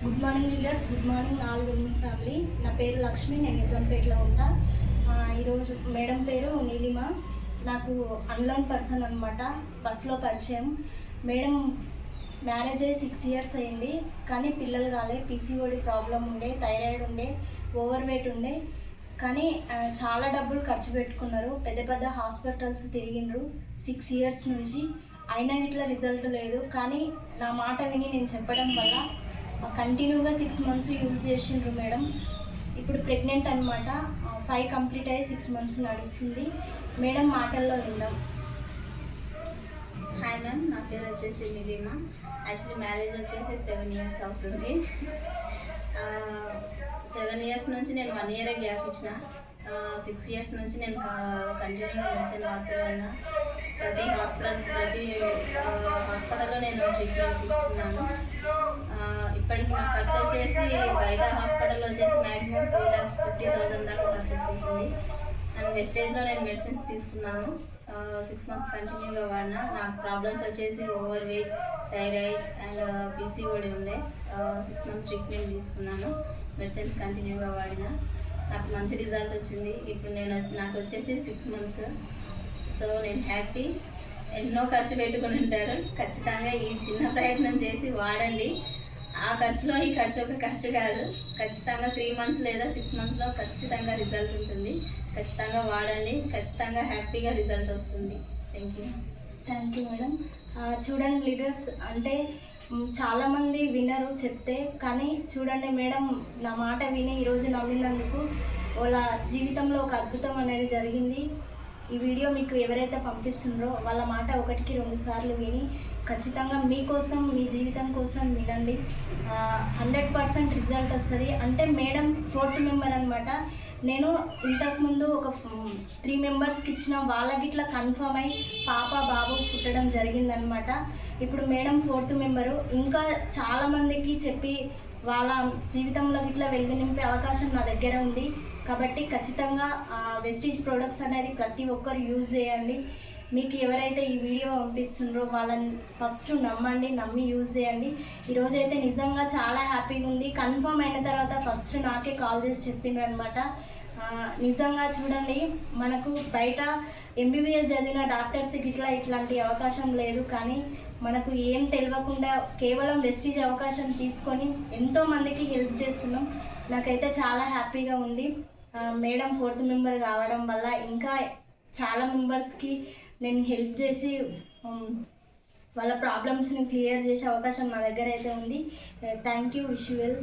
Good morning leaders good morning all women family నా పేరు లక్ష్మి. నేను నిజాంపేటలో ఉంటా ఈరోజు మేడం పేరు నీలిమ. నాకు అన్లోన్ పర్సన్ అనమాట బస్సులో పరిచయం. మేడం మ్యారేజ్ అయ్యి సిక్స్ ఇయర్స్ అయింది. కానీ పిల్లలు కాలే. పీసీఓడి ప్రాబ్లం ఉండే థైరాయిడ్ ఉండే ఓవర్ వెయిట్ ఉండే. కానీ చాలా డబ్బులు ఖర్చు పెట్టుకున్నారు. పెద్ద పెద్ద హాస్పిటల్స్ తిరిగిండ్రు. సిక్స్ ఇయర్స్ నుంచి. అయినా ఇట్లా రిజల్ట్ లేదు. కానీ నా మాట విని నేను చెప్పడం వల్ల కంటిన్యూగా సిక్స్ మంత్స్ యూజ్ చేసిండ్రు మేడం. ఇప్పుడు ప్రెగ్నెంట్ అనమాట ఫైవ్ కంప్లీట్ అయ్యి సిక్స్ మంత్స్ నడుస్తుంది. మేడం మాటల్లో విందాం. హాయ్ మ్యామ్ నా పేరు వచ్చేసి నిలిమ యాక్చువల్లీ మ్యారేజ్ వచ్చేసి సెవెన్ ఇయర్స్ అవుతుంది. సెవెన్ ఇయర్స్ నుంచి నేను వన్ ఇయరే గ్యాప్ ఇచ్చిన. సిక్స్ ఇయర్స్ నుంచి నేను కంటిన్యూగా మెడిసిన్ వాడుతూనే ఉన్నా. ప్రతి హాస్పిటల్ ప్రతి హాస్పిటల్లో నేను ట్రీట్మెంట్ తీసుకున్నాను. ఆ, నాకు ఖర్చు వచ్చేసి బయట హాస్పిటల్లో వచ్చేసి maximum two lakhs fifty thousand దాకా ఖర్చు వచ్చేసింది. అండ్ వెస్టేజ్లో నేను మెడిసిన్స్ తీసుకున్నాను. సిక్స్ మంత్స్ కంటిన్యూగా వాడినా. నాకు ప్రాబ్లమ్స్ వచ్చేసి over weight thyroid and PCOD ఉండే. సిక్స్ మంత్స్ ట్రీట్మెంట్ తీసుకున్నాను. మెడిసిన్స్ కంటిన్యూగా వాడిన. నాకు మంచి రిజల్ట్ వచ్చింది. ఇప్పుడు నేను నాకు వచ్చేసి సిక్స్ మంత్స్ సో నేను హ్యాపీ ఎన్నో ఖర్చు పెట్టుకుని ఉంటారు. ఖచ్చితంగా ఈ చిన్న ప్రయత్నం చేసి వాడండి. ఆ ఖర్చులో ఈ ఖర్చు ఒక ఖర్చు కాదు. ఖచ్చితంగా త్రీ మంత్స్ లేదా సిక్స్ మంత్స్లో ఖచ్చితంగా రిజల్ట్ ఉంటుంది. ఖచ్చితంగా వాడండి. ఖచ్చితంగా హ్యాపీగా రిజల్ట్ వస్తుంది. Thank you thank you madam చూడండి లీడర్స్ అంటే చాలామంది వినరు చెప్తే కానీ చూడండి మేడం నా మాట విని ఈరోజు నమ్మినందుకు వాళ్ళ జీవితంలో ఒక అద్భుతం అనేది జరిగింది. ఈ వీడియో మీకు ఎవరైతే పంపిస్తుండ్రో వాళ్ళ మాట ఒకటికి రెండు సార్లు విని ఖచ్చితంగా మీకోసం మీ జీవితం కోసం వినండి. హండ్రెడ్ పర్సెంట్ రిజల్ట్ వస్తుంది. అంటే మేడం ఫోర్త్ మెంబర్ అనమాట నేను ఇంతకుముందు ఒక త్రీ మెంబర్స్కి ఇచ్చిన వాళ్ళకి ఇట్లా కన్ఫర్మ్ అయి పాప బాబు పుట్టడం జరిగిందనమాట ఇప్పుడు మేడం ఫోర్త్ మెంబరు. ఇంకా చాలామందికి చెప్పి వాళ్ళ జీవితంలో ఇట్లా వెలుగు నింపే అవకాశం నా దగ్గర ఉంది. కాబట్టి ఖచ్చితంగా వెస్టీజ్ ప్రొడక్ట్స్ అనేది ప్రతి ఒక్కరు యూజ్ చేయండి. మీకు ఎవరైతే ఈ వీడియో పంపిస్తుండ్రో వాళ్ళని ఫస్ట్ నమ్మండి నమ్మి యూజ్ చేయండి. ఈరోజు అయితే నిజంగా చాలా హ్యాపీగా ఉంది. కన్ఫర్మ్ అయిన తర్వాత ఫస్ట్ నాకే కాల్ చేసి చెప్పిండ్రు అనమాట నిజంగా చూడండి మనకు బయట ఎంబీబీఎస్ చదివిన డాక్టర్స్కి ఇట్లా ఇట్లాంటి అవకాశం లేదు. కానీ మనకు ఏం తెలియకుండా కేవలం వెస్టీజ్ అవకాశం తీసుకొని ఎంతో మందికి హెల్ప్ చేస్తున్నాం. నాకైతే చాలా హ్యాపీగా ఉంది. మేడం ఫోర్త్ మెంబర్ కావడం వల్ల ఇంకా చాలా మెంబర్స్కి నేను హెల్ప్ చేసి వాళ్ళ ప్రాబ్లమ్స్ని క్లియర్ చేసే అవకాశం నా దగ్గర అయితే ఉంది. Thank you wish well